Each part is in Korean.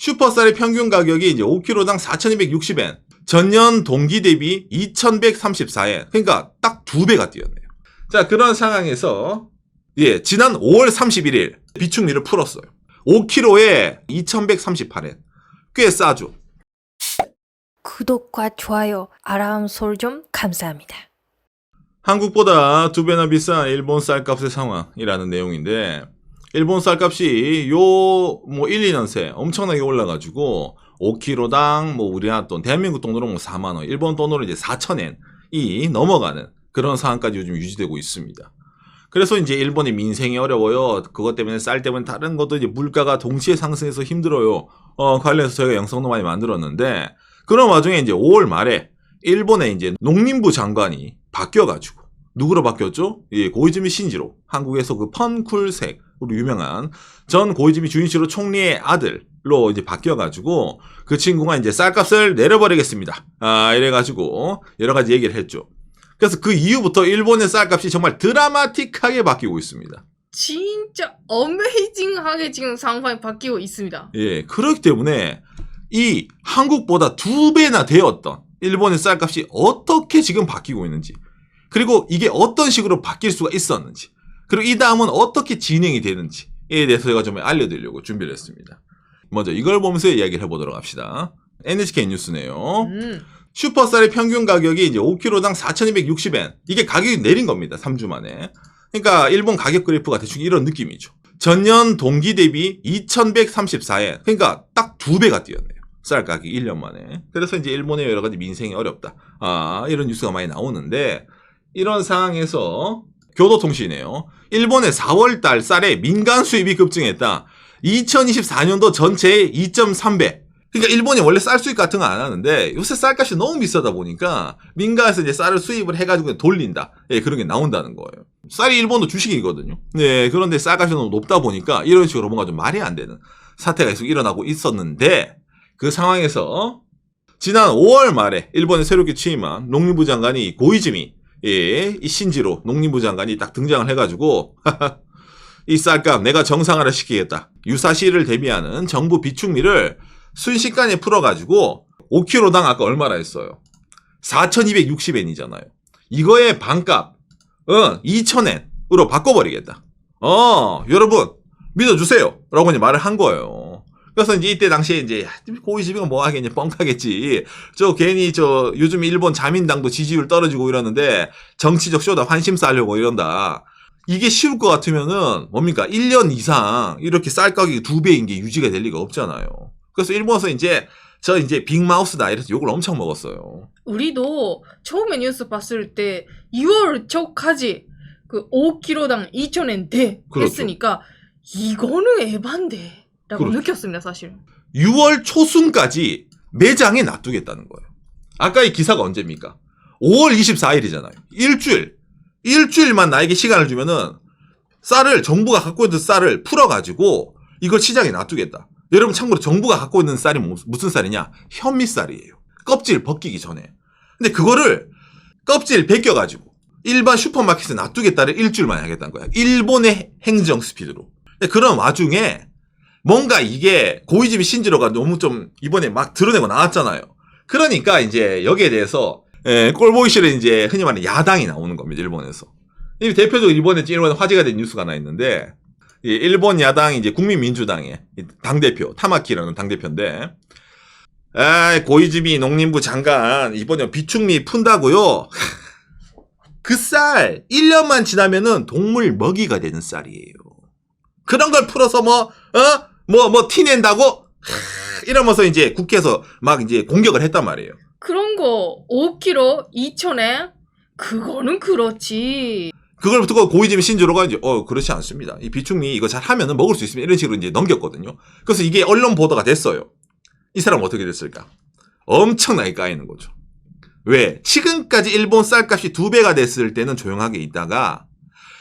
슈퍼쌀의 평균 가격이 이제 5kg당 4,260엔. 전년 동기 대비 2,134엔. 그러니까 딱 두 배가 뛰었네요. 자, 그런 상황에서 예, 지난 5월 31일 비축미를 풀었어요. 5kg에 2,138엔. 꽤 싸죠. 구독과 좋아요, 알람 설정 감사합니다. 한국보다 두 배나 비싼 일본 쌀값의 상황이라는 내용인데 일본 쌀값이 요 뭐 1, 2년 새 엄청나게 올라가지고 5kg당 뭐 우리나라 돈 대한민국 돈으로 뭐 4만 원, 일본 돈으로 이제 4천엔이 넘어가는 그런 상황까지 요즘 유지되고 있습니다. 그래서 이제 일본의 민생이 어려워요. 그것 때문에 쌀 때문에 다른 것도 이제 물가가 동시에 상승해서 힘들어요. 어, 관련해서 저희가 영상도 많이 만들었는데 그런 와중에 이제 5월 말에 일본의 이제 농림부 장관이 바뀌어가지고 누구로 바뀌었죠? 예, 고이즈미 신지로 한국에서 그 펀쿨색 으로 유명한 전 고이즈미 주인시로 총리의 아들로 이제 바뀌어가지고 그 친구가 이제 쌀값을 내려버리겠습니다. 아 이래가지고 여러 가지 얘기를 했죠. 그래서 그 이후부터 일본의 쌀값이 정말 드라마틱하게 바뀌고 있습니다. 진짜 어메이징하게 지금 상황이 바뀌고 있습니다. 예, 그렇기 때문에 이 한국보다 두 배나 되었던 일본의 쌀값이 어떻게 지금 바뀌고 있는지, 그리고 이게 어떤 식으로 바뀔 수가 있었는지, 그리고 이 다음은 어떻게 진행이 되는지에 대해서 제가 좀 알려드리려고 준비를 했습니다. 먼저 이걸 보면서 이야기를 해보도록 합시다. NHK 뉴스네요. 음. 슈퍼쌀의 평균 가격이 이제 5kg당 4,260엔. 이게 가격이 내린 겁니다. 3주 만에. 그러니까 일본 가격 그래프가 대충 이런 느낌이죠. 전년 동기 대비 2,134엔. 그러니까 딱 두 배가 뛰었네요. 쌀 가격이 1년 만에. 그래서 이제 일본의 여러 가지 민생이 어렵다. 아, 이런 뉴스가 많이 나오는데 이런 상황에서 교도통신이네요. 일본의 4월 달 쌀의 민간 수입이 급증했다. 2024년도 전체의 2.3배. 그러니까 일본이 원래 쌀 수입 같은 거 안 하는데 요새 쌀값이 너무 비싸다 보니까 민가에서 이제 쌀을 수입을 해가지고 돌린다. 예, 그런 게 나온다는 거예요. 쌀이 일본도 주식이거든요. 네, 그런데 쌀값이 너무 높다 보니까 이런 식으로 뭔가 좀 말이 안 되는 사태가 계속 일어나고 있었는데 그 상황에서 지난 5월 말에 일본에 새롭게 취임한 농림부 장관이 고이즈미 예, 이 신지로 농림부 장관이 딱 등장을 해가지고 이 쌀값 내가 정상화를 시키겠다. 유사시를 대비하는 정부 비축미를 순식간에 풀어가지고 5kg당 아까 얼마나 했어요? 4,260엔이잖아요. 이거의 반값, 응, 2,000엔으로 바꿔버리겠다. 어, 여러분, 믿어주세요. 라고 이제 말을 한 거예요. 그래서 이제 이때 당시에 이제, 야, 고이즈미가 뭐 하겠냐, 뻥카겠지. 저 괜히 저 요즘 일본 자민당도 지지율 떨어지고 이러는데 정치적 쇼다 환심 쌓으려고 이런다. 이게 쉬울 것 같으면은 뭡니까? 1년 이상 이렇게 쌀 가격이 두 배인 게 유지가 될 리가 없잖아요. 그래서 일본에서 이제 저 이제 빅마우스다 이래서 욕을 엄청 먹었어요. 우리도 처음에 뉴스 봤을 때 2월 초까지 그 5kg당 2,000엔 돼 그렇죠. 했으니까 이거는 에반데 그렇죠. 느꼈습니다 사실. 6월 초순까지 매장에 놔두겠다는 거예요. 아까 이 기사가 언제입니까? 5월 24일이잖아요. 일주일. 일주일만 나에게 시간을 주면은 쌀을 정부가 갖고 있는 쌀을 풀어가지고 이걸 시장에 놔두겠다. 여러분 참고로 정부가 갖고 있는 쌀이 뭐- 무슨 쌀이냐? 현미쌀이에요. 껍질 벗기기 전에. 근데 그거를 껍질 벗겨가지고 일반 슈퍼마켓에 놔두겠다를 일주일만 하겠다는 거야. 일본의 행정 스피드로. 근데 그런 와중에 뭔가 이게 고이즈미 신지로가 너무 좀 이번에 막 드러내고 나왔잖아요. 그러니까 이제 여기에 대해서 예, 꼴보기 이제 흔히 말하는 야당이 나오는 겁니다. 일본에서. 이 대표적으로 이번에 일본에 화제가 된 뉴스가 하나 있는데 이 일본 야당 이제 국민민주당의 당 대표 타마키라는 당 대표인데 아, 고이즈미 농림부 장관 이번에 비축미 푼다고요. 그 쌀 1년만 지나면은 동물 먹이가 되는 쌀이에요. 그런 걸 풀어서 뭐, 어? 뭐, 뭐, 티 낸다고? 하, 이러면서 이제 국회에서 막 이제 공격을 했단 말이에요. 그런 거 5kg 2,000엔 그거는 그렇지. 그걸 듣고 고이즈미 신조로가 이제, 어, 그렇지 않습니다. 이 비축미 이거 잘 하면은 먹을 수 있습니다. 이런 식으로 이제 넘겼거든요. 그래서 이게 언론 보도가 됐어요. 이 사람 어떻게 됐을까? 엄청나게 까이는 거죠. 왜? 지금까지 일본 쌀값이 두 배가 됐을 때는 조용하게 있다가,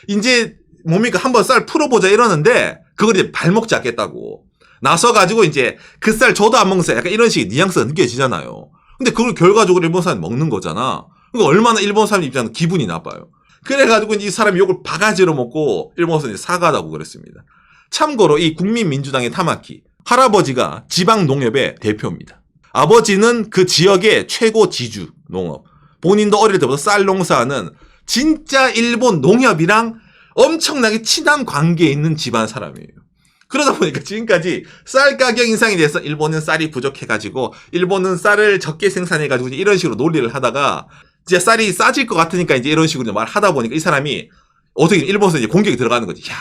이제 뭡니까? 한번 쌀 풀어보자 이러는데, 그걸 이제 발목 잡겠다고. 나서가지고 이제 그 쌀 저도 안 먹는 쌀 약간 이런 식의 뉘앙스가 느껴지잖아요. 근데 그걸 결과적으로 일본 사람이 먹는 거잖아. 그러니까 얼마나 일본 사람 입장에서 기분이 나빠요. 그래가지고 이 사람이 욕을 바가지로 먹고 일본에서 사과하다고 그랬습니다. 참고로 이 국민민주당의 타마키 할아버지가 지방 농협의 대표입니다. 아버지는 그 지역의 최고 지주 농업. 본인도 어릴 때부터 쌀 농사하는 진짜 일본 농협이랑 엄청나게 친한 관계에 있는 집안 사람이에요. 그러다 보니까 지금까지 쌀 가격 인상에 대해서 일본은 쌀이 부족해가지고 일본은 쌀을 적게 생산해가지고 이런 식으로 논리를 하다가 이제 쌀이 싸질 것 같으니까 이제 이런 식으로 말하다 보니까 이 사람이 어떻게 일본에서 이제 공격이 들어가는 거지. 야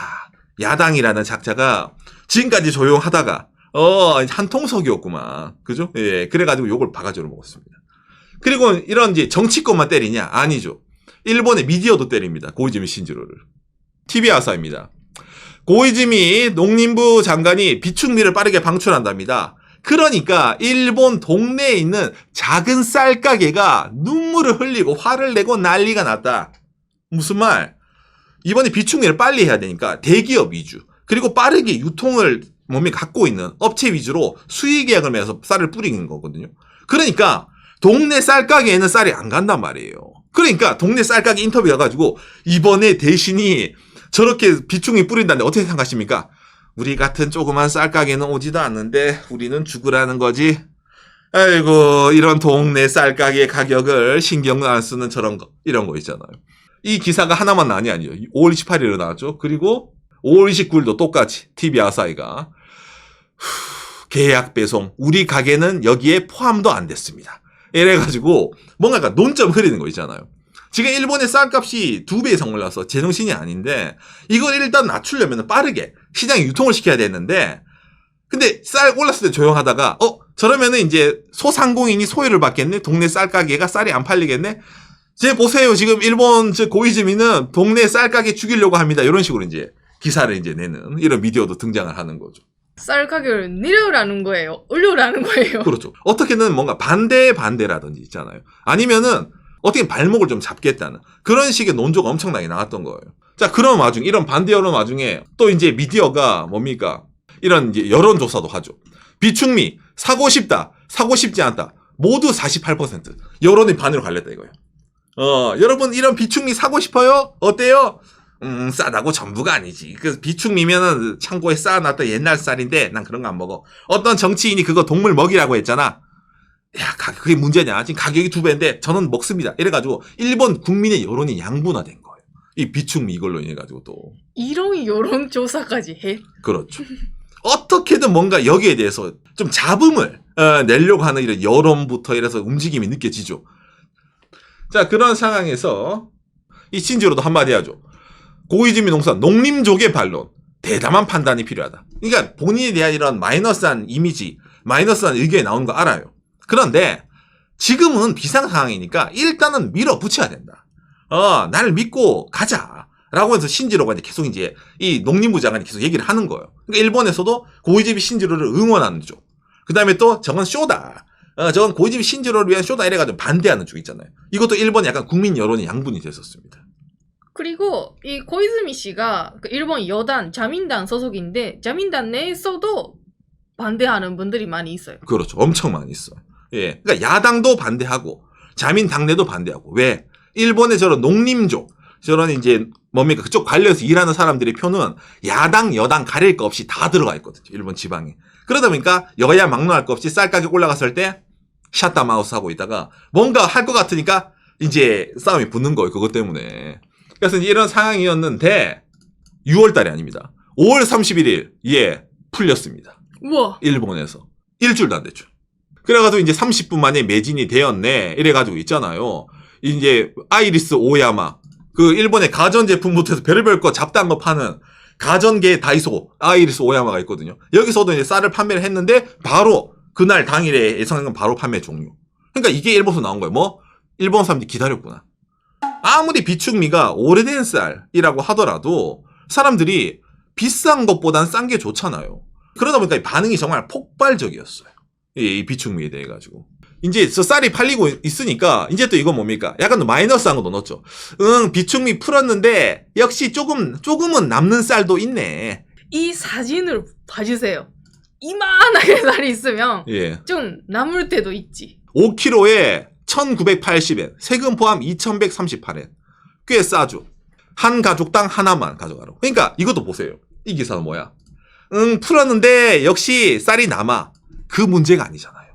야당이라는 작자가 지금까지 조용하다가 어 한 통속이었구만. 그죠? 예 그래가지고 욕을 바가지로 먹었습니다. 그리고 이런 이제 정치권만 때리냐? 아니죠. 일본의 미디어도 때립니다. 고이즈미 신지로를. TV 아사입니다. 고이즈미 농림부 장관이 비축미를 빠르게 방출한답니다. 그러니까 일본 동네에 있는 작은 쌀 가게가 눈물을 흘리고 화를 내고 난리가 났다. 무슨 말? 이번에 비축미를 빨리 해야 되니까 대기업 위주 그리고 빠르게 유통을 몸이 갖고 있는 업체 위주로 수의 계약을 맺어서 쌀을 뿌리는 거거든요. 그러니까 동네 쌀 가게에는 쌀이 안 간단 말이에요. 그러니까 동네 쌀 가게 인터뷰 가가지고 이번에 대신이 저렇게 비축미 뿌린다는데 어떻게 생각하십니까? 우리 같은 조그만 쌀 가게는 오지도 않는데 우리는 죽으라는 거지. 아이고 이런 동네 쌀 가게 가격을 신경 안 쓰는 저런 거 이런 거 있잖아요. 이 기사가 하나만 나니 아니에요. 5월 28일에 나왔죠. 그리고 5월 29일도 똑같이 TV 아사히가 후, 계약 배송 우리 가게는 여기에 포함도 안 됐습니다. 이래가지고 뭔가 논점 흐리는 거 있잖아요. 지금 일본의 쌀값이 두 배 이상 올라서 제정신이 아닌데 이걸 일단 낮추려면 빠르게 시장에 유통을 시켜야 되는데 근데 쌀 올랐을 때 조용하다가 어 저러면은 이제 소상공인이 소외를 받겠네 동네 쌀 가게가 쌀이 안 팔리겠네 제 보세요 지금 일본 저 고이즈미는 동네 쌀 가게 죽이려고 합니다 이런 식으로 이제 기사를 이제 내는 이런 미디어도 등장을 하는 거죠. 쌀 가격을 내려라는 거예요. 올려라는 거예요. 그렇죠. 어떻게든 뭔가 반대의 반대라든지 있잖아요. 아니면은 어떻게 발목을 좀 잡겠다는 그런 식의 논조가 엄청나게 나왔던 거예요. 자, 그런 와중, 이런 반대 여론 와중에 또 이제 미디어가 뭡니까? 이런 이제 여론조사도 하죠. 비축미, 사고 싶다, 사고 싶지 않다. 모두 48%. 여론이 반으로 갈렸다 이거예요. 어, 여러분 이런 비축미 사고 싶어요? 어때요? 음, 싸다고 전부가 아니지. 그 비축미면은 창고에 쌓아놨던 옛날 쌀인데 난 그런 거 안 먹어. 어떤 정치인이 그거 동물 먹이라고 했잖아. 야, 가- 그게 문제냐? 지금 가격이 두 배인데 저는 먹습니다. 이래가지고 일본 국민의 여론이 양분화된 거예요. 이 비축미 이걸로 인해가지고 또 이런 여론조사까지 해? 그렇죠. 어떻게든 뭔가 여기에 대해서 좀 잡음을 어, 내려고 하는 이런 여론부터 이래서 움직임이 느껴지죠. 자 그런 상황에서 이 신지로도 한마디 하죠. 고이즈미 농산 농림족의 반론 대담한 판단이 필요하다. 그러니까 본인에 대한 이런 마이너스한 이미지, 마이너스한 의견이 나오는 거 알아요. 그런데 지금은 비상 상황이니까 일단은 밀어붙여야 된다. 어, 나를 믿고 가자. 라고 해서 신지로가 이제 계속 이제 이 농림부 장관이 계속 얘기를 하는 거예요. 그러니까 일본에서도 고이즈미 신지로를 응원하는 쪽. 그 다음에 또 저건 쇼다. 어, 저건 고이즈미 신지로를 위한 쇼다 이래가지고 반대하는 쪽 있잖아요. 이것도 일본의 약간 국민 여론이 양분이 됐었습니다. 그리고 이 고이즈미 씨가 그 일본 여단 자민당 소속인데 자민당 내에서도 반대하는 분들이 많이 있어요. 그렇죠. 엄청 많이 있어요. 예. 그러니까 야당도 반대하고 자민 당내도 반대하고 왜? 일본의 저런 농림족 저런 이제 뭡니까 그쪽 관련해서 일하는 사람들의 표는 야당 여당 가릴 거 없이 다 들어가 있거든요. 일본 지방에. 그러다 보니까 여야 막론할 거 없이 쌀 가격 올라갔을 때 샷다 마우스 하고 있다가 뭔가 할 것 같으니까 이제 싸움이 붙는 거예요. 그것 때문에. 그래서 이런 상황이었는데 6월 달이 아닙니다. 5월 31일 예 풀렸습니다. 우와. 일본에서 일주일도 안 됐죠. 그래가지고 이제 30분 만에 매진이 되었네. 이래가지고 있잖아요. 이제 아이리스 오야마 그 일본의 가전 제품부터 해서 별의별 거 잡다한 거 파는 가전계 다이소 아이리스 오야마가 있거든요. 여기서도 이제 쌀을 판매를 했는데 바로 그날 당일에 예상한 바로 판매 종료. 그러니까 이게 일본에서 나온 거예요. 뭐 일본 사람들이 기다렸구나. 아무리 비축미가 오래된 쌀이라고 하더라도 사람들이 비싼 것보단 싼 게 좋잖아요. 그러다 보니까 이 반응이 정말 폭발적이었어요. 이, 이 비축미에 대해 가지고. 이제 저 쌀이 팔리고 있으니까 이제 또 이건 뭡니까? 약간 마이너스한 것도 넣었죠. 응, 비축미 풀었는데 역시 조금 조금은 남는 쌀도 있네. 이 사진을 봐주세요. 이만하게 쌀이 있으면 예. 좀 남을 때도 있지. 5kg에 1,980엔, 세금 포함 2,138엔. 꽤 싸죠. 한 가족당 하나만 가져가라고. 그러니까 이것도 보세요. 이 기사는 뭐야? 응, 풀었는데 역시 쌀이 남아. 그 문제가 아니잖아요.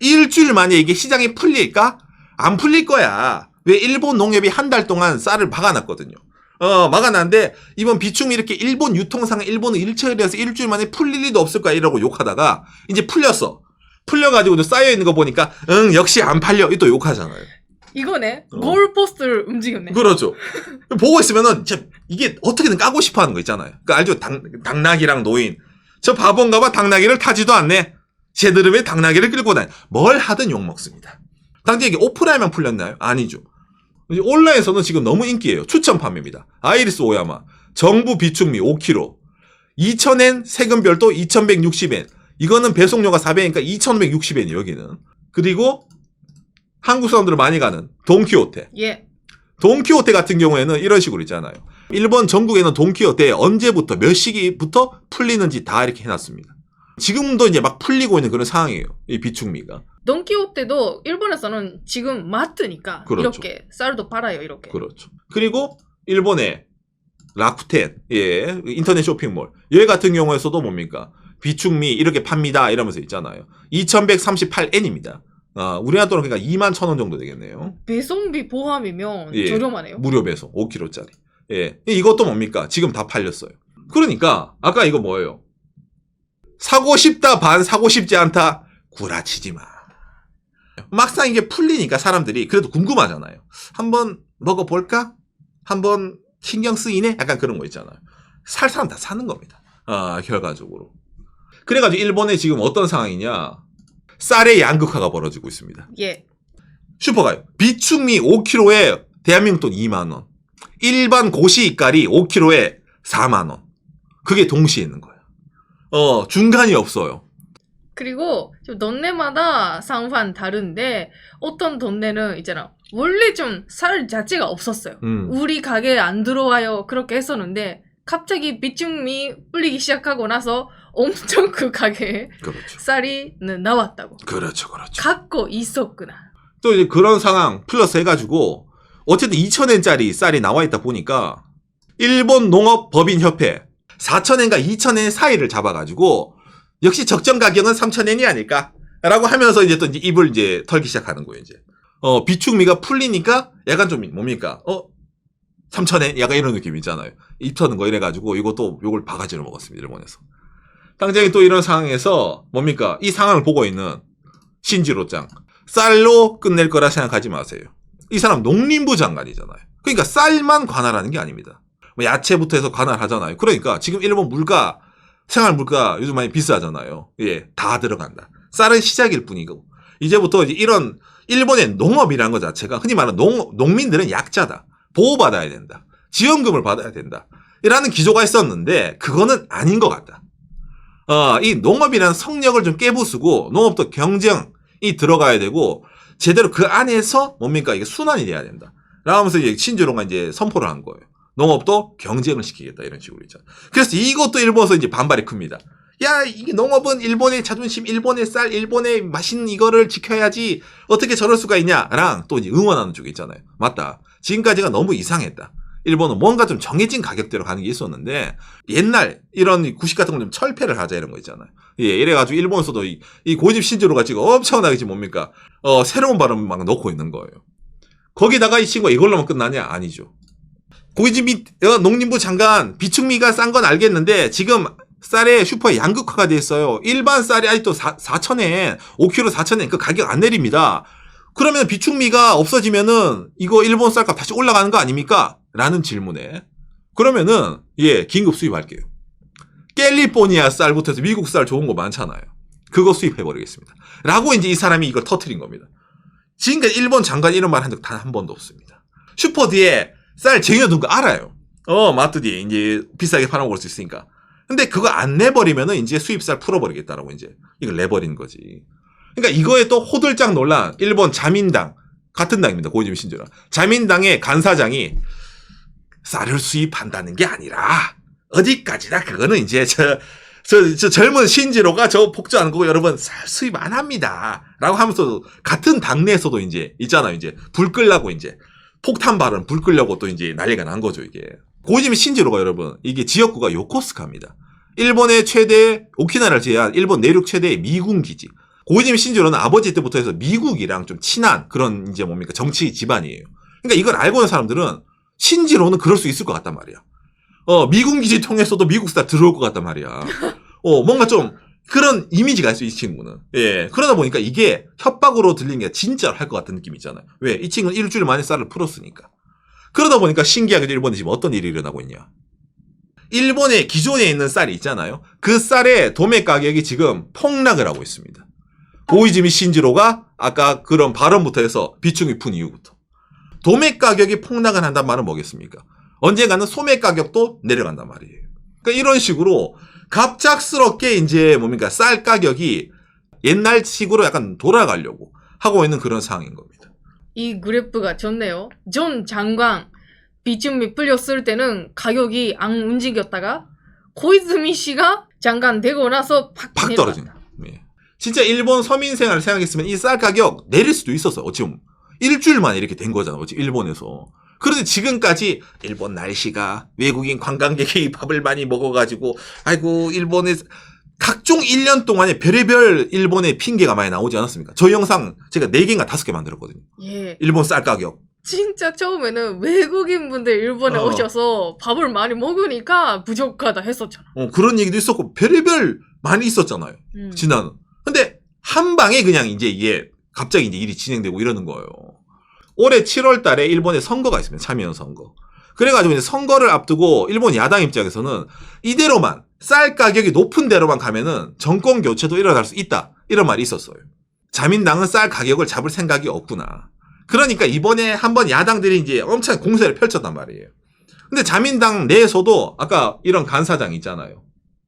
일주일 만에 이게 시장이 풀릴까? 안 풀릴 거야. 왜 일본 농협이 한 달 동안 쌀을 막아놨거든요. 어, 막아놨는데 이번 비축미 이렇게 일본 유통상 일본은 일처리해서 일주일 만에 풀릴 리도 없을 거야 이러고 욕하다가 이제 풀렸어. 풀려가지고 쌓여 있는 거 보니까 응 역시 안 팔려 또 욕하잖아요. 이거네. 어. 골포스트를 움직였네. 그렇죠. 보고 있으면은 이게 어떻게든 까고 싶어 하는 거 있잖아요. 그 알죠? 당, 당나귀랑 노인. 저 바본가 봐 당나귀를 타지도 않네. 왜 당나귀를 끌고 다녀? 뭘 하든 욕 먹습니다. 당장 이게 오프라인만 풀렸나요? 아니죠. 온라인에서는 지금 너무 인기예요. 추천 판매입니다. 아이리스 오야마. 정부 비축미 5kg. 2,000엔 세금 별도 2,160엔. 이거는 배송료가 400엔이니까 2,160엔이 여기는. 그리고 한국 사람들 많이 가는 돈키호테. 예. 돈키호테 같은 경우에는 이런 식으로 있잖아요. 일본 전국에는 돈키호테 언제부터 몇 시기부터 풀리는지 다 이렇게 해놨습니다. 지금도 이제 막 풀리고 있는 그런 상황이에요. 이 비축미가. 돈키호테도 일본에서는 지금 마트니까 그렇죠. 이렇게 쌀도 팔아요. 이렇게. 그렇죠. 그리고 일본의 라쿠텐, 예, 인터넷 쇼핑몰. 얘 같은 경우에서도 뭡니까? 비축미 이렇게 팝니다. 이러면서 있잖아요. 2138엔입니다. 아, 우리나라 돈은 그러니까 2만 천 원 정도 되겠네요. 배송비 포함이면 예. 저렴하네요. 무료 배송 5kg짜리. 예. 이것도 뭡니까? 지금 다 팔렸어요. 그러니까 아까 이거 뭐예요? 사고 싶다 반 사고 싶지 않다 구라치지 마. 막상 이게 풀리니까 사람들이 그래도 궁금하잖아요. 한번 먹어볼까? 한번 신경 쓰이네? 약간 그런 거 있잖아요. 살 사람 다 사는 겁니다. 아, 결과적으로. 그래가지고 일본에 지금 어떤 상황이냐? 쌀의 양극화가 벌어지고 있습니다. 예. 슈퍼가요. 비축미 5kg에 대한민국 돈 2만원. 일반 고시 이깔이 5kg에 4만원. 그게 동시에 있는 거예요. 어, 중간이 없어요. 그리고 좀 don네마다 상판 다른데 어떤 don네는 있잖아. 원래 좀쌀 자체가 없었어요. 음. 우리 가게에 안 들어와요. 그렇게 했었는데 갑자기 비축미 불리기 시작하고 나서 엄청 그 가게에 그렇죠. 쌀이 나왔다고. 그렇죠, 그렇죠. 갖고 있었구나. 또 이제 그런 상황 플러스 해가지고, 어쨌든 2,000엔짜리 쌀이 나와 있다 보니까, 일본 농업법인협회 4,000엔과 2,000엔 사이를 잡아가지고, 역시 적정 가격은 3,000엔이 아닐까? 라고 하면서 이제 또 이제 입을 이제 털기 시작하는 거예요, 이제. 어, 비축미가 풀리니까 약간 좀 뭡니까? 어? 3,000엔? 약간 이런 느낌 있잖아요. 입 터는 거 이래가지고 이것도 요걸 바가지로 먹었습니다, 일본에서. 당장에 또 이런 상황에서 뭡니까? 이 상황을 보고 있는 신지로짱. 쌀로 끝낼 거라 생각하지 마세요. 이 사람 농림부 장관이잖아요. 그러니까 쌀만 관할하는 게 아닙니다. 뭐 야채부터 해서 관할하잖아요. 그러니까 지금 일본 물가, 생활 물가 요즘 많이 비싸잖아요. 예, 다 들어간다. 쌀은 시작일 뿐이고. 이제부터 이제 이런 일본의 농업이라는 것 자체가 흔히 말하는 농, 농민들은 약자다. 보호받아야 된다. 지원금을 받아야 된다. 이라는 기조가 있었는데 그거는 아닌 것 같다. 어, 이 농업이라는 성역을 좀 깨부수고 농업도 경쟁이 들어가야 되고 제대로 그 안에서 뭡니까 이게 순환이 돼야 된다. 라면서 이제 신주로가 이제 선포를 한 거예요. 농업도 경쟁을 시키겠다 이런 식으로 있잖아. 그래서 이것도 일본에서 이제 반발이 큽니다. 야 이게 농업은 일본의 자존심, 일본의 쌀, 일본의 맛있는 이거를 지켜야지 어떻게 저럴 수가 있냐랑 또 이제 응원하는 쪽이 있잖아요. 맞다. 지금까지가 너무 이상했다. 일본은 뭔가 좀 정해진 가격대로 가는 게 있었는데 옛날 이런 구식 같은 거좀 철폐를 하자 이런 거 있잖아요. 예, 이래가지고 일본에서도 이, 이 고집 신조로가 지금 엄청나게 지금 뭡니까? 어, 새로운 발음을 막 넣고 있는 거예요. 거기다가 이 친구가 이걸로만 끝나냐? 아니죠. 고집이 어, 농림부 장관 비축미가 싼 건 알겠는데 지금 쌀의 슈퍼 양극화가 돼 있어요. 일반 쌀이 아직도 4, 4천엔 5kg 4천엔 그 가격 안 내립니다. 그러면 비축미가 없어지면은 이거 일본 쌀값 다시 올라가는 거 아닙니까? 라는 질문에 그러면은 예 긴급 수입할게요. 캘리포니아 쌀부터 해서 미국 쌀 좋은 거 많잖아요. 그거 수입해버리겠습니다. 라고 이제 이 사람이 이걸 터트린 겁니다. 지금까지 일본 장관이 이런 말 한 적 단 한 번도 없습니다. 슈퍼 뒤에 쌀 쟁여둔 거 알아요. 어, 마트디 이제 비싸게 팔아먹을 수 있으니까. 근데 그거 안 내버리면은 이제 수입쌀 풀어버리겠다라고 이제 이걸 내버린 거지. 그러니까 이거에 또 호들짝 놀란 일본 자민당 같은 당입니다. 고이즈미 신조라. 자민당의 간사장이 쌀을 수입한다는 게 아니라 어디까지나 그거는 이제 저, 저, 저 젊은 신지로가 저 복주하는 거고 여러분 쌀 수입 안 합니다. 라고 하면서 같은 당내에서도 이제 있잖아요. 이제 불 끌라고 이제 폭탄 발언 불 끌려고 또 이제 난리가 난 거죠. 이게. 고이즈미 신지로가 여러분 이게 지역구가 요코스카입니다. 일본의 최대 오키나라를 제외한 일본 내륙 최대의 미군 기지. 고이즈미 신지로는 아버지 때부터 해서 미국이랑 좀 친한 그런 이제 뭡니까 정치 집안이에요. 그러니까 이걸 알고 있는 사람들은 신지로는 그럴 수 있을 것 같단 말이야. 어 미군 기지 통해서도 미국 스타 들어올 것 같단 말이야. 어 뭔가 좀 그런 이미지가 있어 이 친구는. 예 그러다 보니까 이게 협박으로 들리는 게 진짜로 할 것 같은 느낌이 있잖아요. 왜 이 친구는 일주일 만에 쌀을 풀었으니까. 그러다 보니까 신기하게 일본에 지금 어떤 일이 일어나고 있냐. 일본에 기존에 있는 쌀이 있잖아요. 그 쌀의 도매 가격이 지금 폭락을 하고 있습니다. 고이즈미 신지로가 아까 그런 발언부터 해서 비중이 푼 이후부터. 도매 가격이 폭락을 한단 말은 뭐겠습니까? 언젠가는 소매 가격도 내려간단 말이에요. 그러니까 이런 식으로 갑작스럽게 이제 뭡니까 쌀 가격이 옛날 식으로 약간 돌아가려고 하고 있는 그런 상황인 겁니다. 이 그래프가 좋네요. 전 장관 비춤이 풀렸을 때는 가격이 안 움직였다가 고이즈미 씨가 장관 되고 나서 팍, 팍. 떨어지는. 네. 진짜 일본 서민 생활을 생각했으면 이 쌀 가격 내릴 수도 있었어. 어찌 보면 일주일 만에 이렇게 된 거잖아. 어찌 일본에서. 그런데 지금까지 일본 날씨가 외국인 관광객이 밥을 많이 먹어가지고 아이고 일본에 각종 1년 동안에 별의별 일본의 핑계가 많이 나오지 않았습니까? 저 영상 제가 4개인가 5개 만들었거든요. 예. 일본 쌀 가격. 진짜 처음에는 외국인 분들 일본에 어. 오셔서 밥을 많이 먹으니까 부족하다 했었잖아. 어, 그런 얘기도 있었고 별의별 많이 있었잖아요. 음. 지난. 근데 한 방에 그냥 이제 이게 갑자기 이제 일이 진행되고 이러는 거예요. 올해 7월 달에 일본에 선거가 있습니다. 참여연 선거. 그래가지고 이제 선거를 앞두고 일본 야당 입장에서는 이대로만 쌀 가격이 높은 대로만 가면은 정권 교체도 일어날 수 있다. 이런 말이 있었어요. 자민당은 쌀 가격을 잡을 생각이 없구나. 그러니까 이번에 한번 야당들이 이제 엄청 공세를 펼쳤단 말이에요. 근데 자민당 내에서도 아까 이런 간사장 있잖아요.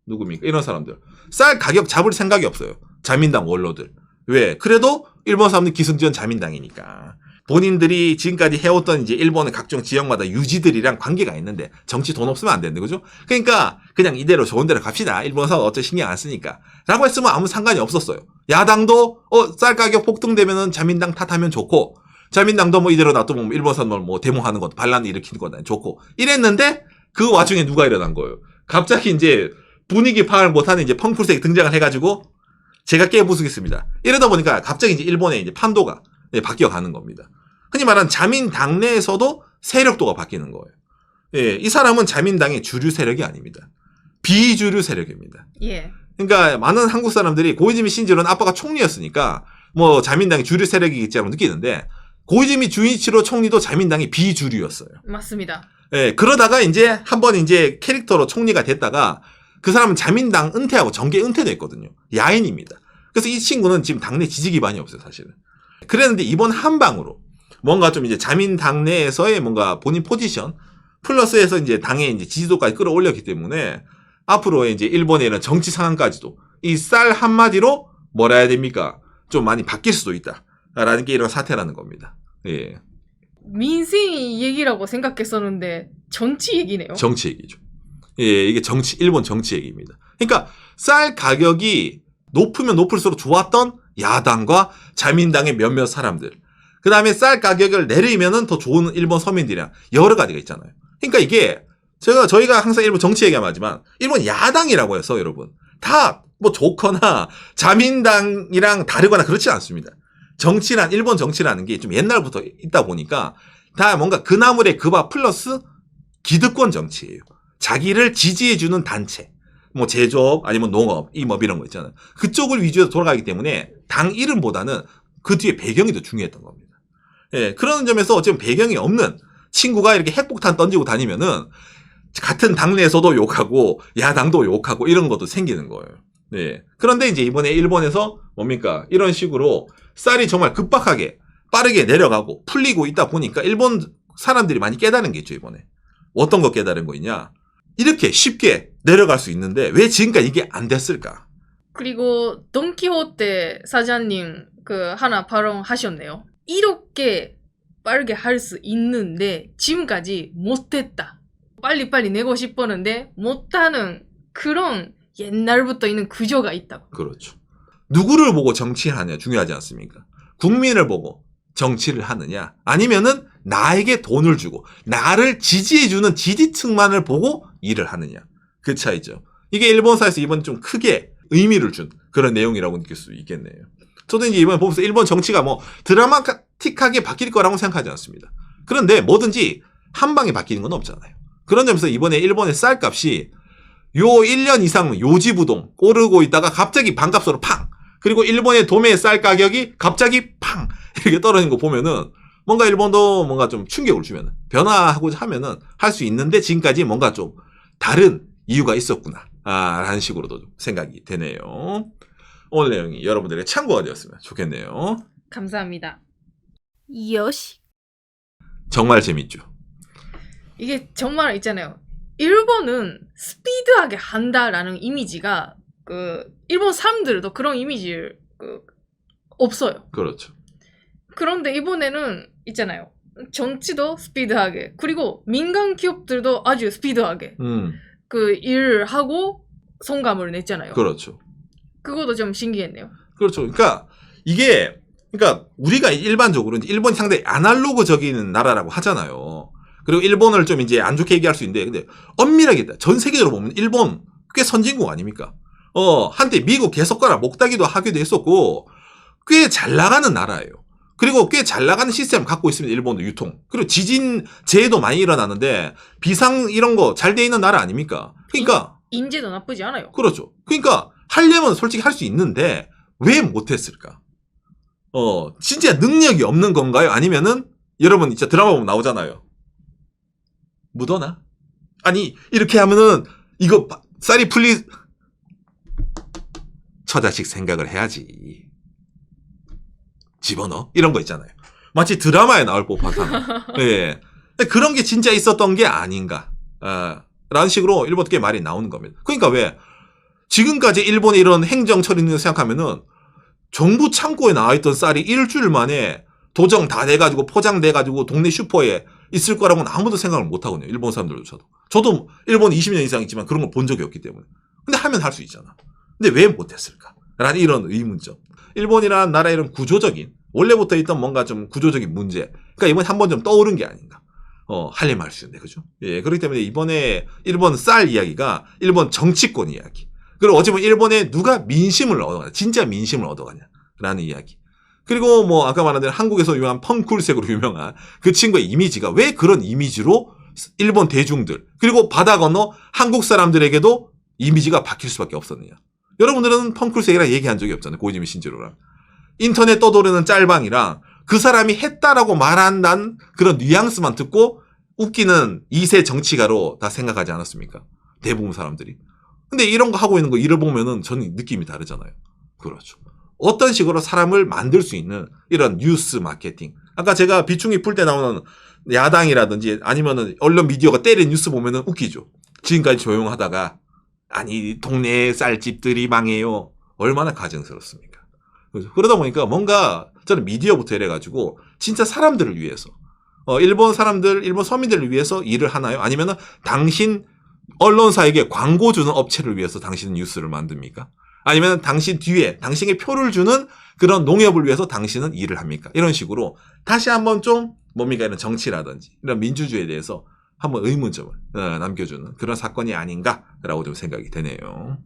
누굽니까? 이런 사람들. 쌀 가격 잡을 생각이 없어요. 자민당 원로들. 왜? 그래도 일본 사람들 기승전 자민당이니까. 본인들이 지금까지 해왔던 이제 일본의 각종 지역마다 유지들이랑 관계가 있는데 정치 돈 없으면 안 되는데 그죠? 그러니까 그냥 이대로 좋은 데로 갑시다. 일본 사람 어차피 신경 안 쓰니까. 라고 했으면 아무 상관이 없었어요. 야당도 어, 쌀 가격 폭등되면은 자민당 탓하면 좋고 자민당도 뭐 이대로 놔두면 일본 사람들 뭐 데모하는 것, 반란 일으키는 것 좋고 이랬는데 그 와중에 누가 일어난 거예요? 갑자기 이제 분위기 파악을 못하는 이제 펑풀색이 등장을 해가지고 제가 깨부수겠습니다. 이러다 보니까 갑자기 이제 일본의 이제 판도가 예, 바뀌어 가는 겁니다. 흔히 말하는 자민 당내에서도 세력도가 바뀌는 거예요. 예, 이 사람은 자민당의 주류 세력이 아닙니다. 비주류 세력입니다. 예. 그러니까 많은 한국 사람들이 고이즈미 신지로는 아빠가 총리였으니까 뭐 자민당이 주류 세력이겠지라고 느끼는데 고이즈미 주이치로 총리도 자민당이 비주류였어요. 맞습니다. 예, 그러다가 이제 한번 이제 캐릭터로 총리가 됐다가 그 사람은 자민당 은퇴하고 정계 은퇴도 했거든요. 야인입니다. 그래서 이 친구는 지금 당내 지지 기반이 없어요, 사실은. 그랬는데 이번 한 방으로 뭔가 좀 이제 자민 당 내에서의 뭔가 본인 포지션 플러스해서 이제 당의 이제 지지도까지 끌어올렸기 때문에 앞으로의 이제 일본의 이런 정치 상황까지도 이 쌀 한마디로 뭐라 해야 됩니까? 좀 많이 바뀔 수도 있다. 라는 게 이런 사태라는 겁니다. 예. 민생 얘기라고 생각했었는데 정치 얘기네요. 정치 얘기죠. 예, 이게 정치, 일본 정치 얘기입니다. 그러니까 쌀 가격이 높으면 높을수록 좋았던 야당과 자민당의 몇몇 사람들. 그 다음에 쌀 가격을 내리면은 더 좋은 일본 서민들이랑 여러 가지가 있잖아요. 그러니까 이게 제가 저희가 항상 일본 정치 얘기하면 하지만 일본 야당이라고 해서 여러분 다 뭐 좋거나 자민당이랑 다르거나 그렇지 않습니다. 정치란 일본 정치라는 게 좀 옛날부터 있다 보니까 다 뭔가 그나물의 그밥 플러스 기득권 정치예요. 자기를 지지해주는 단체, 뭐 제조업 아니면 농업, 임업 이런 거 있잖아요. 그쪽을 위주로 돌아가기 때문에 당 이름보다는 그 뒤에 배경이 더 중요했던 겁니다. 예, 그런 점에서 어쩌면 배경이 없는 친구가 이렇게 핵폭탄 던지고 다니면은 같은 당내에서도 욕하고 야당도 욕하고 이런 것도 생기는 거예요. 네. 그런데 이제 이번에 일본에서 뭡니까? 이런 식으로 쌀이 정말 급박하게 빠르게 내려가고 풀리고 있다 보니까 일본 사람들이 많이 깨달은 게 있죠, 이번에. 어떤 거 깨달은 거 있냐? 이렇게 쉽게 내려갈 수 있는데 왜 지금까지 이게 안 됐을까? 그리고 돈키호테 사장님 그 하나 발언하셨네요. 이렇게 빠르게 할 수 있는데 지금까지 못했다. 빨리빨리 내고 싶었는데 못하는 그런 옛날부터 있는 구조가 있다고. 그렇죠. 누구를 보고 정치를 하냐 중요하지 않습니까? 국민을 보고 정치를 하느냐 아니면은 나에게 돈을 주고 나를 지지해주는 지지층만을 보고 일을 하느냐 그 차이죠. 이게 일본사에서 이번 좀 크게 의미를 준 그런 내용이라고 느낄 수 있겠네요. 저도 이제 이번에 보면서 일본 정치가 뭐 드라마틱하게 바뀔 거라고 생각하지 않습니다. 그런데 뭐든지 한 방에 바뀌는 건 없잖아요. 그런 점에서 이번에 일본의 쌀값이 요 1년 이상 요지부동 오르고 있다가 갑자기 반값으로 팡! 그리고 일본의 도매 쌀 가격이 갑자기 팡! 이렇게 떨어진 거 보면은 뭔가 일본도 뭔가 좀 충격을 주면 변화하고자 하면은 할 수 있는데 지금까지 뭔가 좀 다른 이유가 있었구나. 아, 라는 식으로도 좀 생각이 되네요. 오늘 내용이 여러분들의 참고가 되었으면 좋겠네요. 감사합니다. 요시. 정말 재밌죠. 이게 정말 있잖아요. 일본은 스피드하게 한다라는 이미지가 그 일본 사람들도 그런 이미지 그 없어요. 그렇죠. 그런데 이번에는 있잖아요. 정치도 스피드하게 그리고 민간 기업들도 아주 스피드하게 음, 그 일을 하고 성과물을 냈잖아요. 그렇죠. 그것도 좀 신기했네요. 그렇죠. 그러니까 이게 그러니까 우리가 일반적으로 일본이 상당히 아날로그적인 나라라고 하잖아요. 그리고 일본을 좀 이제 안 좋게 얘기할 수 있는데 근데 엄밀하게 전 세계적으로 보면 일본 꽤 선진국 아닙니까? 어, 한때 미국 개석가라 목다기도 하기도 했었고 꽤 잘 나가는 나라예요. 그리고 꽤 잘 나가는 시스템을 갖고 있습니다. 일본도 유통. 그리고 지진 재해도 많이 일어나는데 비상 이런 거 잘 돼 있는 나라 아닙니까? 그러니까 인 재도 나쁘지 않아요. 그렇죠. 그러니까 하려면 솔직히 할 수 있는데 왜 못했을까? 어 진짜 능력이 없는 건가요? 아니면은 여러분 진짜 드라마 보면 나오잖아요. 묻어나? 아니 이렇게 하면은 이거 바- 쌀이 풀리 처자식 생각을 해야지. 집어넣어 이런 거 있잖아요. 마치 드라마에 나올 법하잖아. 예. 근데 그런 게 진짜 있었던 게 아닌가. 아, 라는 식으로 일본 꽤 말이 나오는 겁니다. 그러니까 왜 지금까지 일본의 이런 행정 처리를 생각하면은 정부 창고에 나와 있던 쌀이 일주일 만에 도정 다 돼가지고 포장돼가지고 동네 슈퍼에 있을 거라고는 아무도 생각을 못 하거든요. 일본 사람들조차도. 저도 일본 20년 이상 있지만 그런 걸 본 적이 없기 때문에. 근데 하면 할 수 있잖아. 근데 왜 못했을까? 라는 이런 의문점. 일본이라는 나라의 이런 구조적인, 원래부터 있던 뭔가 좀 구조적인 문제. 그러니까 이번에 한번 좀 떠오른 게 아닌가. 어, 할래면 할 수 있는데, 그죠? 예, 그렇기 때문에 이번에 일본 쌀 이야기가 일본 정치권 이야기. 그리고 어찌 보면 일본에 누가 민심을 얻어가냐. 진짜 민심을 얻어가냐. 라는 이야기. 그리고 뭐 아까 말한 대로 한국에서 유명한 펑쿨색으로 유명한 그 친구의 이미지가 왜 그런 이미지로 일본 대중들 그리고 바다 건너 한국 사람들에게도 이미지가 바뀔 수밖에 없었느냐. 여러분들은 펑쿨색이라 얘기한 적이 없잖아요. 고이즈미 신지로랑. 인터넷 떠도르는 짤방이랑 그 사람이 했다라고 말한다는 그런 뉘앙스만 듣고 웃기는 2세 정치가로 다 생각하지 않았습니까? 대부분 사람들이. 근데 이런 거 하고 있는 거 일을 보면은 저는 느낌이 다르잖아요. 그렇죠. 어떤 식으로 사람을 만들 수 있는 이런 뉴스 마케팅. 아까 제가 비충이 풀 때 나오는 야당이라든지 아니면은 언론 미디어가 때린 뉴스 보면은 웃기죠. 지금까지 조용하다가 아니 동네 쌀집들이 망해요. 얼마나 가증스럽습니까? 그러다 보니까 뭔가 저는 미디어부터 이래가지고 진짜 사람들을 위해서 어, 일본 사람들, 일본 서민들을 위해서 일을 하나요? 아니면은 당신 언론사에게 광고 주는 업체를 위해서 당신은 뉴스를 만듭니까? 아니면 당신 뒤에 당신에게 표를 주는 그런 농협을 위해서 당신은 일을 합니까? 이런 식으로 다시 한번 좀 뭡니까 이런 정치라든지 이런 민주주의에 대해서 한번 의문점을 어, 남겨주는 그런 사건이 아닌가라고 좀 생각이 되네요.